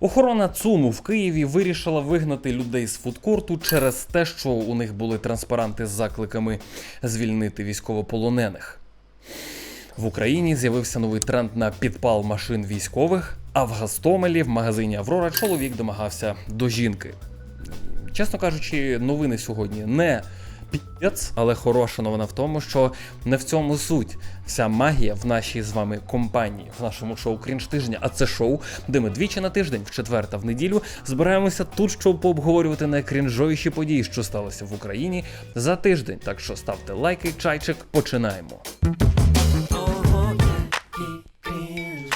Охорона ЦУМу в Києві вирішила вигнати людей з фудкорту через те, що у них були транспаранти з закликами звільнити військовополонених. В Україні з'явився новий тренд на підпал машин військових, а в Гастомелі в магазині Аврора чоловік домагався до жінки. Чесно кажучи, новини сьогодні не піц, але хороша новина в тому, що не в цьому суть. Вся магія в нашій з вами компанії, в нашому шоу Крінж тижня. А це шоу, де ми двічі на тиждень, в четвер та в неділю, збираємося тут, щоб пообговорювати найкрінжовіші події, що сталося в Україні за тиждень. Так що ставте лайки, чайчик, починаємо.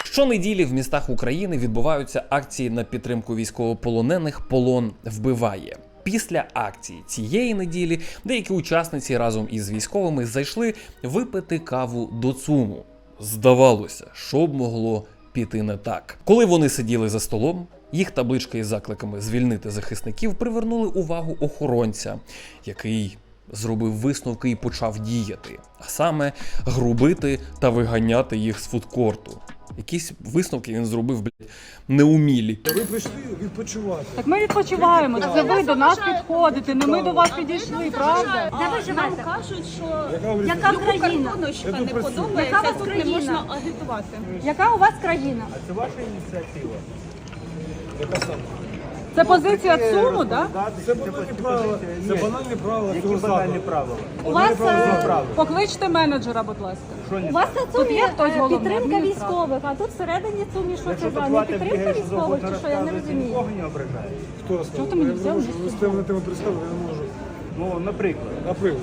Щонеділі в містах України відбуваються акції на підтримку військовополонених Полон вбиває. Після акції цієї неділі деякі учасниці разом із військовими зайшли випити каву до ЦУМу. Здавалося, що б могло піти не так. Коли вони сиділи за столом, їх таблички із закликами звільнити захисників привернули увагу охоронця, який зробив висновки і почав діяти, а саме грубити та виганяти їх з фудкорту. Якісь висновки він зробив, блядь, неумілі. Ви прийшли відпочивати. Так ми відпочиваємо. Це ви до нас підходите, не ми до вас підійшли, правда? Де ви Нам живете? кажуть, що Яка ви Яка країна? не працюю. подобається, Яка у вас тут не країна? можна агітувати. Яка у вас країна? Це ваша ініціатива? Яка саме? Це позиція ЦУМу, так? Це банальні правила. Це банальні правила Які банальні правила? У вас е, покличте менеджера, будь ласка. У вас на цумі є хтось е, головний підтримка адміністратор? військових, а тут всередині цумі що це за не підтримка військових, чи що я не розумію. нікого не ображає. Хто? Чого ти мені Я не взяв можу. Ви з теми теми представити, я не можу. Ну, наприклад, Наприклад,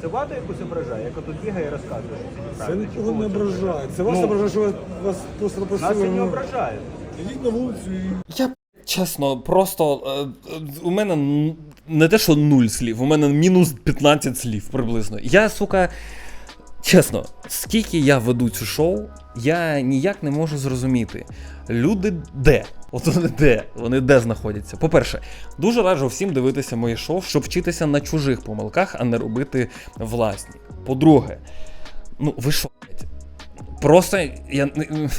це владу якусь ображає, яка тут бігає і розказує, що це це нікого не ображає. Це вас Ну. ображає, що вас просто Нас попросили. це не ображає. Ідіть на вулицю і Я чесно, просто е, е, у мене не те, що нуль слів, у мене мінус 15 слів приблизно. Я, сука, чесно, скільки я веду цю шоу, я ніяк не можу зрозуміти. Люди де? От вони де? Вони де знаходяться? По-перше, дуже раджу всім дивитися моє шоу, щоб вчитися на чужих помилках, а не робити власні. По-друге, ну ви що? блядь? Просто я,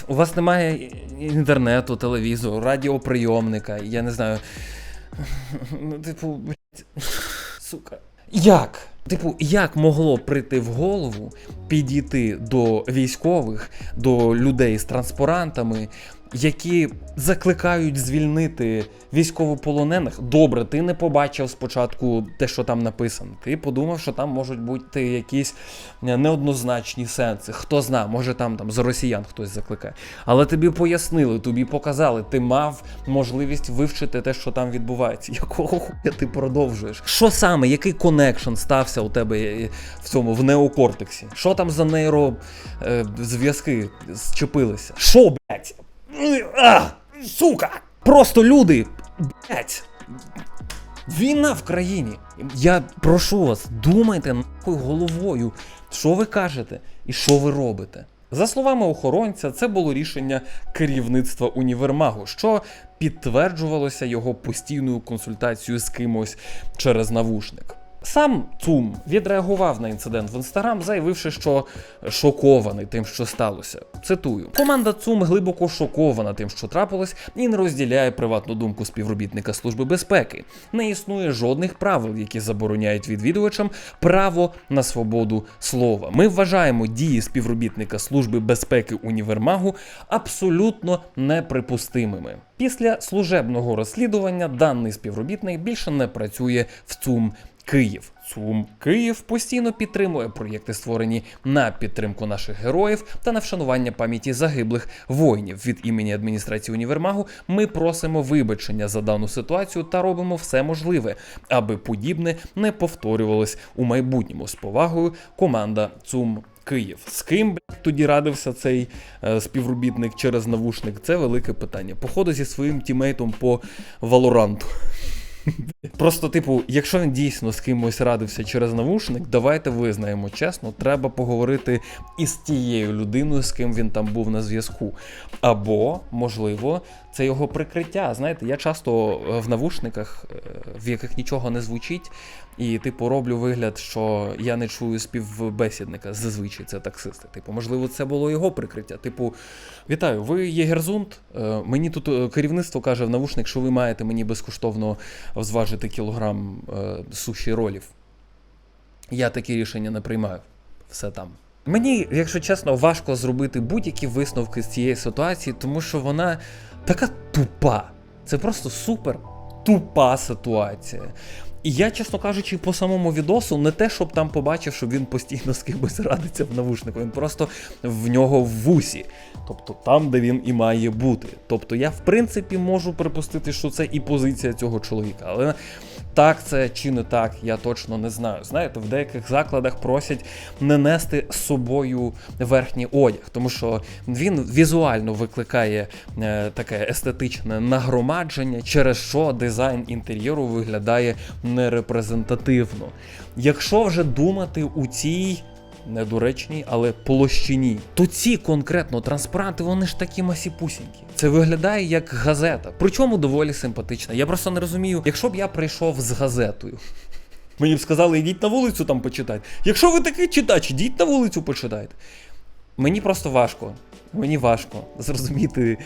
у вас немає інтернету, телевізору, радіоприйомника, я не знаю. Ну, типу, блядь, сука. Як? Типу, як могло прийти в голову підійти до військових, до людей з транспарантами, які закликають звільнити військовополонених? Добре, ти не побачив спочатку те, що там написано. Ти подумав, що там можуть бути якісь неоднозначні сенси. Хто зна, може там, там з росіян хтось закликає. Але тобі пояснили, тобі показали, ти мав можливість вивчити те, що там відбувається. Якого хуя ти продовжуєш? Що саме, який конекшн стався у тебе е, в цьому в неокортексі? Що там за нейро е, зчепилися? Що, блядь? А, сука! Просто люди, блядь, Війна в країні. Я прошу вас, думайте нахуй головою, що ви кажете і що ви робите. За словами охоронця, це було рішення керівництва універмагу, що підтверджувалося його постійною консультацією з кимось через навушник. Сам ЦУМ відреагував на інцидент в інстаграм, заявивши, що шокований тим, що сталося. Цитую: команда ЦУМ глибоко шокована тим, що трапилось, і не розділяє приватну думку співробітника Служби безпеки. Не існує жодних правил, які забороняють відвідувачам право на свободу слова. Ми вважаємо дії співробітника Служби безпеки універмагу абсолютно неприпустимими. Після служебного розслідування даний співробітник більше не працює в ЦУМ Київ. ЦУМ Київ постійно підтримує проєкти, створені на підтримку наших героїв та на вшанування пам'яті загиблих воїнів. Від імені адміністрації універмагу ми просимо вибачення за дану ситуацію та робимо все можливе, аби подібне не повторювалось у майбутньому. З повагою команда ЦУМ Київ. З ким блядь, тоді радився цей е, співробітник через навушник? Це велике питання. Походу зі своїм тімейтом по Валоранту. Просто, типу, якщо він дійсно з кимось радився через навушник, давайте визнаємо чесно, треба поговорити із тією людиною, з ким він там був на зв'язку. Або, можливо, це його прикриття. Знаєте, я часто е, в навушниках, е, в яких нічого не звучить, і, типу, роблю вигляд, що я не чую співбесідника. Зазвичай це таксисти. Типу, можливо, це було його прикриття. Типу, вітаю, ви є Герзунд. Е, Мені тут керівництво каже в навушник, що ви маєте мені безкоштовно зважити кілограм суші ролів. Я такі рішення не приймаю. Все там. Мені, якщо чесно, важко зробити будь-які висновки з цієї ситуації, тому що вона така тупа. Це просто супер тупа ситуація. І я, чесно кажучи, по самому відосу не те, щоб там побачив, що він постійно з кимось радиться в навушнику. Він просто в нього в вусі. Тобто там, де він і має бути. Тобто я, в принципі, можу припустити, що це і позиція цього чоловіка. Але так це чи не так, я точно не знаю. Знаєте, в деяких закладах просять не нести з собою верхній одяг, тому що він візуально викликає е, таке естетичне нагромадження, через що дизайн інтер'єру виглядає нерепрезентативно. Якщо вже думати у цій недоречній, але площині. То ці конкретно транспаранти, вони ж такі масіпусінькі. Це виглядає як газета. Причому доволі симпатична. Я просто не розумію, якщо б я прийшов з газетою. Мені б сказали, йдіть на вулицю там почитайте. Якщо ви такий читач, йдіть на вулицю почитайте. Мені просто важко. Мені важко зрозуміти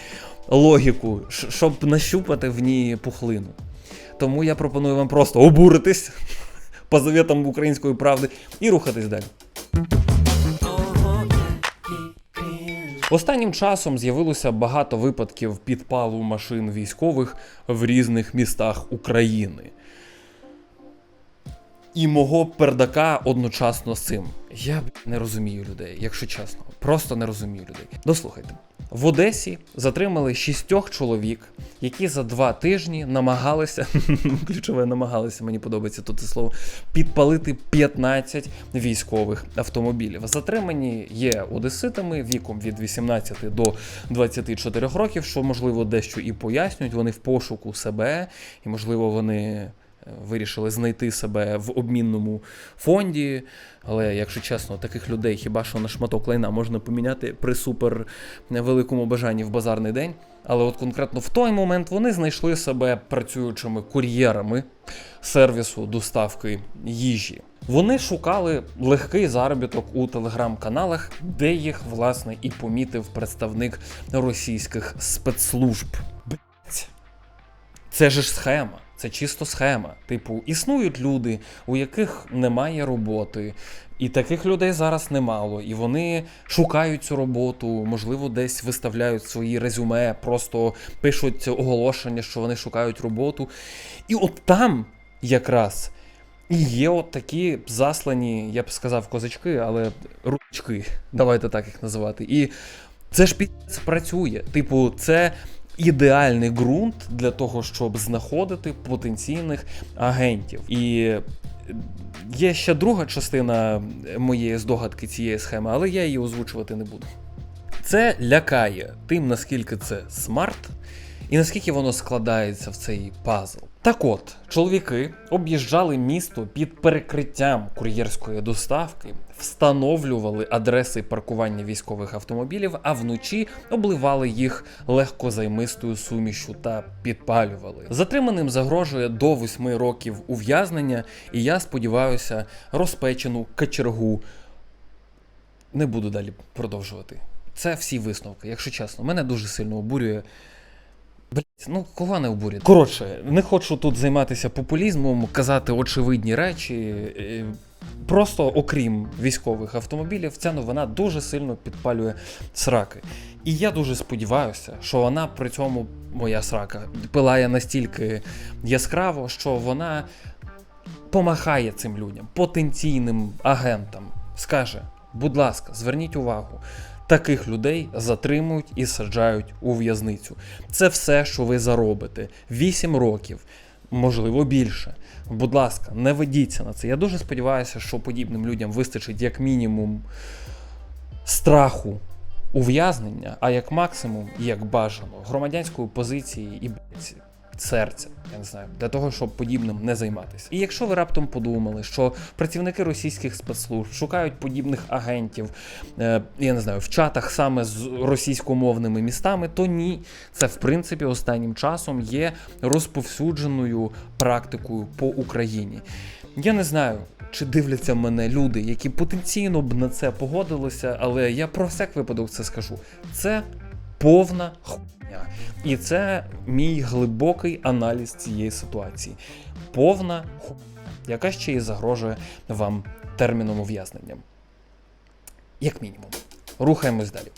логіку, щоб нащупати в ній пухлину. Тому я пропоную вам просто обуритись по заветам української правди і рухатись далі. Останнім часом з'явилося багато випадків підпалу машин військових в різних містах України. І мого пердака одночасно з цим. Я не розумію людей, якщо чесно. Просто не розумію людей. Дослухайте. В Одесі затримали шістьох чоловік, які за два тижні намагалися, ключове намагалися, мені подобається тут це слово, підпалити 15 військових автомобілів. Затримані є одеситами віком від 18 до 24 років, що можливо дещо і пояснюють. Вони в пошуку себе, і можливо вони вирішили знайти себе в обмінному фонді. Але, якщо чесно, таких людей хіба що на шматок лайна можна поміняти при супер великому бажанні в базарний день. Але от конкретно в той момент вони знайшли себе працюючими кур'єрами сервісу доставки їжі. Вони шукали легкий заробіток у телеграм-каналах, де їх власне і помітив представник російських спецслужб. Це ж схема. Це чисто схема. Типу, існують люди, у яких немає роботи, і таких людей зараз немало. І вони шукають цю роботу, можливо, десь виставляють свої резюме, просто пишуть оголошення, що вони шукають роботу. І от там якраз і є от такі заслані, я б сказав, козачки, але ручки, давайте так їх називати. І це ж піц працює. Типу, це ідеальний ґрунт для того, щоб знаходити потенційних агентів. І є ще друга частина моєї здогадки цієї схеми, але я її озвучувати не буду. Це лякає тим, наскільки це смарт, і наскільки воно складається в цей пазл. Так от, чоловіки об'їжджали місто під перекриттям кур'єрської доставки, встановлювали адреси паркування військових автомобілів, а вночі обливали їх легкозаймистою сумішю та підпалювали. Затриманим загрожує до 8 років ув'язнення, і я сподіваюся, розпечену качергу не буду далі продовжувати. Це всі висновки, якщо чесно. Мене дуже сильно обурює. Блять, ну кого не обурює? Коротше, не хочу тут займатися популізмом, казати очевидні речі. Просто окрім військових автомобілів, ця новина дуже сильно підпалює сраки. І я дуже сподіваюся, що вона при цьому, моя срака, пилає настільки яскраво, що вона помахає цим людям, потенційним агентам, скаже: будь ласка, зверніть увагу. Таких людей затримують і саджають у в'язницю. Це все, що ви заробите. 8 років, можливо, більше. Будь ласка, не ведіться на це. Я дуже сподіваюся, що подібним людям вистачить як мінімум страху ув'язнення, а як максимум, як бажано, громадянської позиції і блядь, серця. Я не знаю, для того, щоб подібним не займатися. І якщо ви раптом подумали, що працівники російських спецслужб шукають подібних агентів, е, я не знаю, в чатах саме з російськомовними містами, то ні, це в принципі останнім часом є розповсюдженою практикою по Україні. Я не знаю. Чи дивляться мене люди, які потенційно б на це погодилися, але я про всяк випадок це скажу. Це повна хуйня. І це мій глибокий аналіз цієї ситуації. Повна ху, яка ще й загрожує вам терміном ув'язнення. Як мінімум. Рухаємось далі.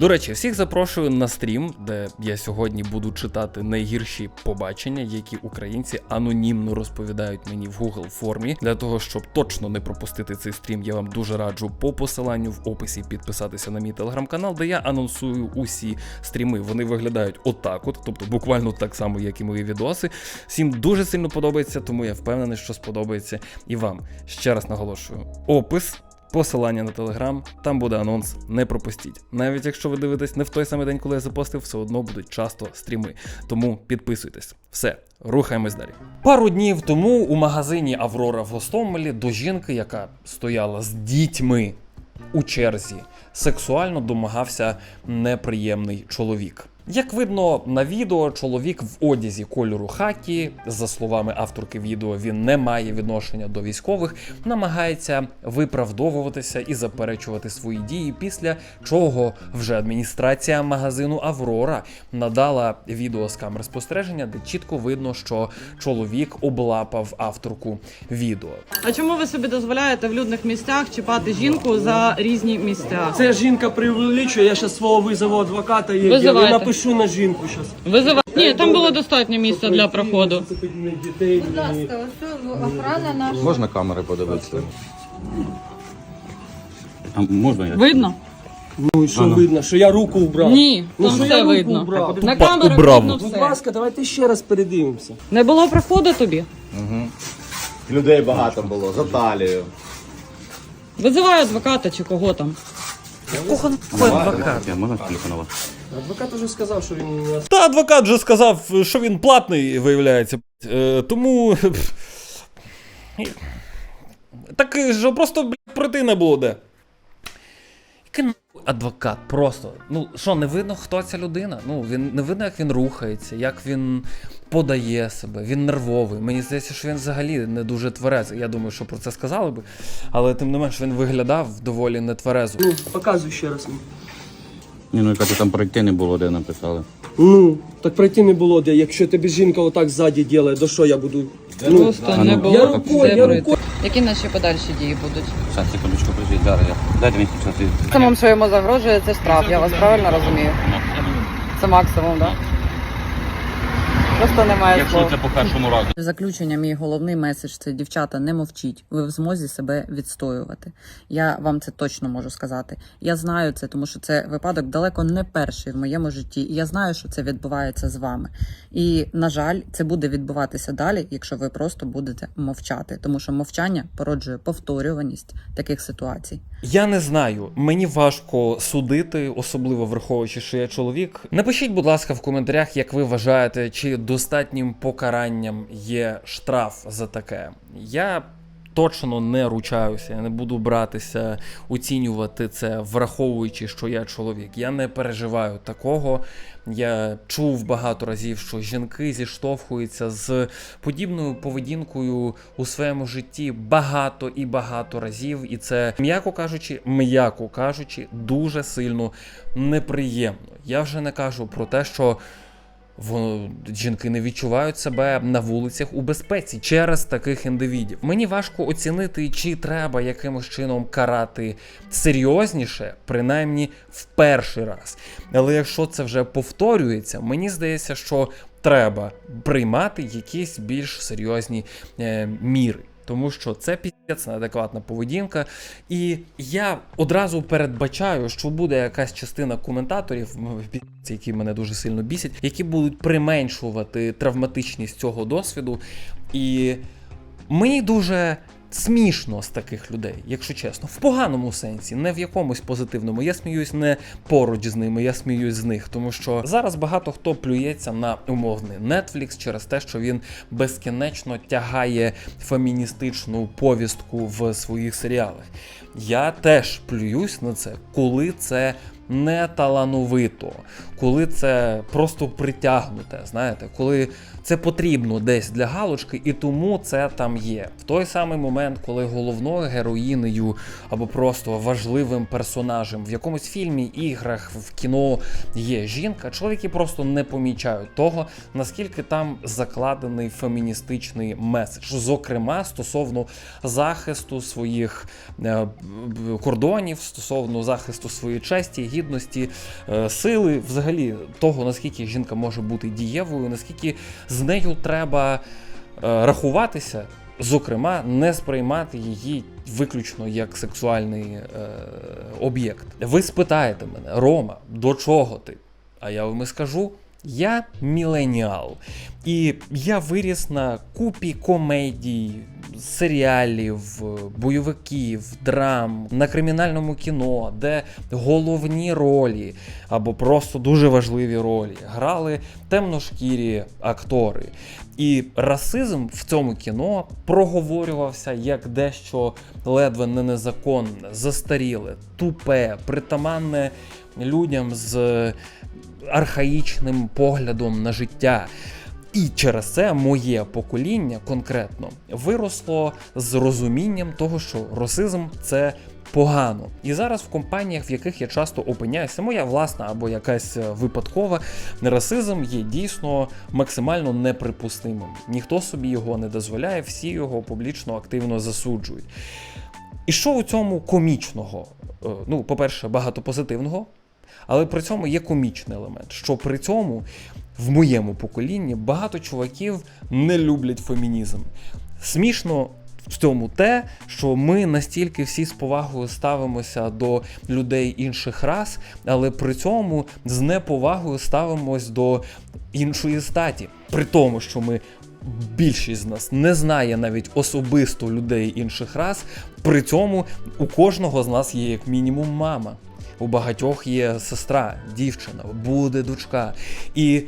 До речі, всіх запрошую на стрім, де я сьогодні буду читати найгірші побачення, які українці анонімно розповідають мені в Google формі. Для того, щоб точно не пропустити цей стрім, я вам дуже раджу по посиланню в описі підписатися на мій телеграм-канал, де я анонсую усі стріми. Вони виглядають отак, от, тобто буквально так само, як і мої відоси. Всім дуже сильно подобається, тому я впевнений, що сподобається і вам. Ще раз наголошую: опис. Посилання на телеграм, там буде анонс, не пропустіть. Навіть якщо ви дивитесь не в той самий день, коли я запостив, все одно будуть часто стріми. Тому підписуйтесь. Все, рухаємось далі. Пару днів тому у магазині Аврора в Гостомелі до жінки, яка стояла з дітьми у черзі, сексуально домагався неприємний чоловік. Як видно на відео, чоловік в одязі кольору хакі, за словами авторки відео, він не має відношення до військових, намагається виправдовуватися і заперечувати свої дії, після чого вже адміністрація магазину Аврора надала відео з камер спостереження, де чітко видно, що чоловік облапав авторку відео. А чому ви собі дозволяєте в людних місцях чіпати жінку за різні місця? Це жінка преувеличує, я зараз свого визову адвоката і я напишу на жінку зараз. Визивай. Ні, там було достатньо місця для проходу. Дітей, Будь ласка, ось охрана наша. Можна камери подивитися? А можна я? Видно? ну і що видно, що я руку вбрав. Ні, Ну, там що все я руку видно. убрав? На камерах Убрав. видно Будь все. ласка, давайте ще раз передивимося. Не було проходу тобі? Людей багато було, за талію. Визивай адвоката чи кого там. Кого адвокат? Я можна телефонувати? Адвокат уже сказав, що він Та адвокат же сказав, що він платний, виявляється. Е, тому. Так ж просто блядь, пройти не було де. Який нахуй адвокат просто. Ну, що, не видно, хто ця людина? Ну, він не видно, як він рухається, як він подає себе, він нервовий. Мені здається, що він взагалі не дуже тверезий. Я думаю, що про це сказали би. Але тим не менш він виглядав доволі нетверезо. ну, показуй ще раз. мені. Ні, ну яка там пройти не було, де написали. Ну, так пройти не було де. Якщо тебе жінка отак ззаді ділає, то що я буду? Ну, Просто ну, не я було рукою, де я рукою. Які наші подальші дії будуть? Зараз, секундочку, подожди, зараз я. Дайте мені зараз. Максимум, що йому загрожує, це штраф, я вас правильно розумію? Це максимум, так? Просто немає слов. по першому разу. Заключення, мій головний меседж це дівчата, не мовчіть. Ви в змозі себе відстоювати. Я вам це точно можу сказати. Я знаю це, тому що це випадок далеко не перший в моєму житті. І я знаю, що це відбувається з вами. І на жаль, це буде відбуватися далі, якщо ви просто будете мовчати, тому що мовчання породжує повторюваність таких ситуацій. Я не знаю, мені важко судити, особливо враховуючи, що я чоловік. Напишіть, будь ласка, в коментарях, як ви вважаєте, чи достатнім покаранням є штраф за таке. Я точно не ручаюся, я не буду братися, оцінювати це, враховуючи, що я чоловік. Я не переживаю такого. Я чув багато разів, що жінки зіштовхуються з подібною поведінкою у своєму житті багато і багато разів, і це, м'яко кажучи, м'яко кажучи, дуже сильно неприємно. Я вже не кажу про те, що. Жінки не відчувають себе на вулицях у безпеці через таких індивідів. Мені важко оцінити, чи треба якимось чином карати серйозніше, принаймні в перший раз. Але якщо це вже повторюється, мені здається, що треба приймати якісь більш серйозні е, міри. Тому що це піздець неадекватна поведінка. І я одразу передбачаю, що буде якась частина коментаторів, які мене дуже сильно бісять, які будуть применшувати травматичність цього досвіду. І мені дуже смішно з таких людей, якщо чесно, в поганому сенсі, не в якомусь позитивному. Я сміюсь не поруч з ними, я сміюсь з них, тому що зараз багато хто плюється на умовний Netflix через те, що він безкінечно тягає феміністичну повістку в своїх серіалах. Я теж плююсь на це, коли це не талановито, коли це просто притягнуте, знаєте, коли це потрібно десь для галочки, і тому це там є. В той самий момент, коли головною героїнею або просто важливим персонажем в якомусь фільмі, іграх, в кіно є жінка, чоловіки просто не помічають того, наскільки там закладений феміністичний меседж, зокрема стосовно захисту своїх е, кордонів, стосовно захисту своєї честі, гідності, е, сили, взагалі того, наскільки жінка може бути дієвою, наскільки з нею треба е, рахуватися. Зокрема, не сприймати її виключно як сексуальний е, об'єкт. Ви спитаєте мене, Рома, до чого ти? А я вам і скажу: я міленіал. І я виріс на купі комедій, серіалів, бойовиків, драм, на кримінальному кіно, де головні ролі або просто дуже важливі ролі грали темношкірі актори. І расизм в цьому кіно проговорювався як дещо ледве не незаконне, застаріле, тупе, притаманне людям з архаїчним поглядом на життя. І через це моє покоління конкретно виросло з розумінням того, що расизм це погано. І зараз в компаніях, в яких я часто опиняюся, моя власна або якась е, випадкова, расизм є дійсно максимально неприпустимим. Ніхто собі його не дозволяє, всі його публічно активно засуджують. І що у цьому комічного? Е, Ну, по-перше, багато позитивного, але при цьому є комічний елемент, що при цьому в моєму поколінні багато чуваків не люблять фемінізм. Смішно в цьому те, що ми настільки всі з повагою ставимося до людей інших рас, але при цьому з неповагою ставимось до іншої статі. При тому, що ми. Більшість з нас не знає навіть особисто людей інших рас. При цьому у кожного з нас є як мінімум мама. У багатьох є сестра, дівчина, буде дочка. І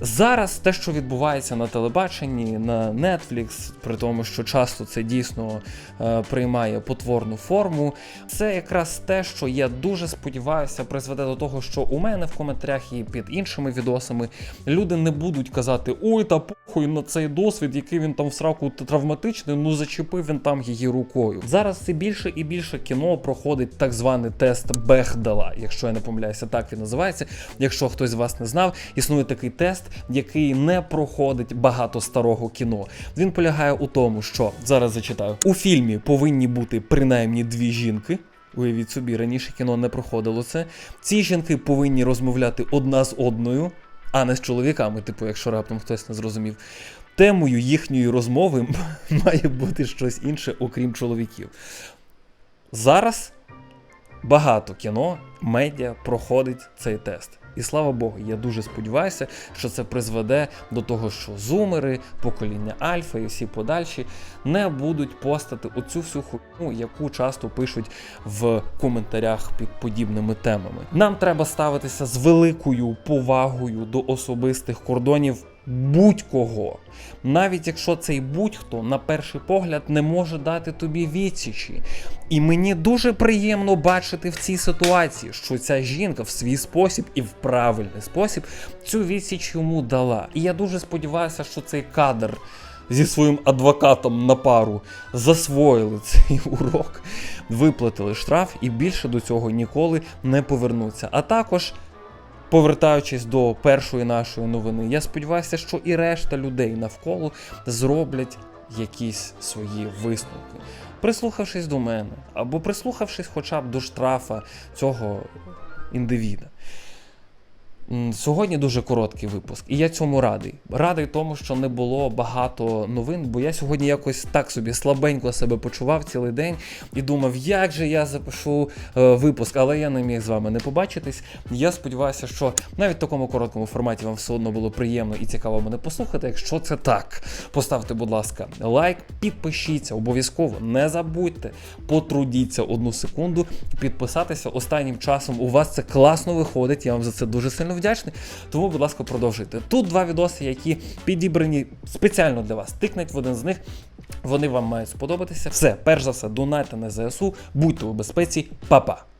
Зараз те, що відбувається на телебаченні, на Netflix, при тому, що часто це дійсно е, приймає потворну форму, це якраз те, що я дуже сподіваюся, призведе до того, що у мене в коментарях і під іншими відосами люди не будуть казати: ой, та похуй на цей досвід, який він там в сраку травматичний, ну зачепив він там її рукою. Зараз все більше і більше кіно проходить так званий тест Бехдала, якщо я не помиляюся, так він називається. Якщо хтось з вас не знав, існує такий тест, який не проходить багато старого кіно. Він полягає у тому, що зараз зачитаю у фільмі повинні бути принаймні дві жінки. Уявіть собі, раніше кіно не проходило це. Ці жінки повинні розмовляти одна з одною, а не з чоловіками, типу, якщо раптом хтось не зрозумів. Темою їхньої розмови має бути щось інше, окрім чоловіків. Зараз багато кіно, медіа проходить цей тест. І слава Богу, я дуже сподіваюся, що це призведе до того, що зумери, покоління Альфа і всі подальші не будуть постати оцю всю хуйню, яку часто пишуть в коментарях під подібними темами. Нам треба ставитися з великою повагою до особистих кордонів будь-кого. Навіть якщо цей будь-хто на перший погляд не може дати тобі відсічі. І мені дуже приємно бачити в цій ситуації, що ця жінка в свій спосіб і в правильний спосіб цю відсіч йому дала. І я дуже сподіваюся, що цей кадр зі своїм адвокатом на пару засвоїли цей урок, виплатили штраф і більше до цього ніколи не повернуться. А також. Повертаючись до першої нашої новини, я сподіваюся, що і решта людей навколо зроблять якісь свої висновки, прислухавшись до мене, або прислухавшись хоча б до штрафа цього індивіда. Сьогодні дуже короткий випуск, і я цьому радий. Радий тому, що не було багато новин, бо я сьогодні якось так собі слабенько себе почував цілий день і думав, як же я запишу е, випуск, але я не міг з вами не побачитись. Я сподіваюся, що навіть в такому короткому форматі вам все одно було приємно і цікаво мене послухати. Якщо це так, поставте, будь ласка, лайк, підпишіться, обов'язково не забудьте, потрудіться одну секунду, підписатися. Останнім часом у вас це класно виходить. Я вам за це дуже сильно вдячний. Тому, будь ласка, продовжуйте. Тут два відоси, які підібрані спеціально для вас. Тикніть в один з них. Вони вам мають сподобатися. Все, перш за все, донайте на ЗСУ, будьте у безпеці, Па-па!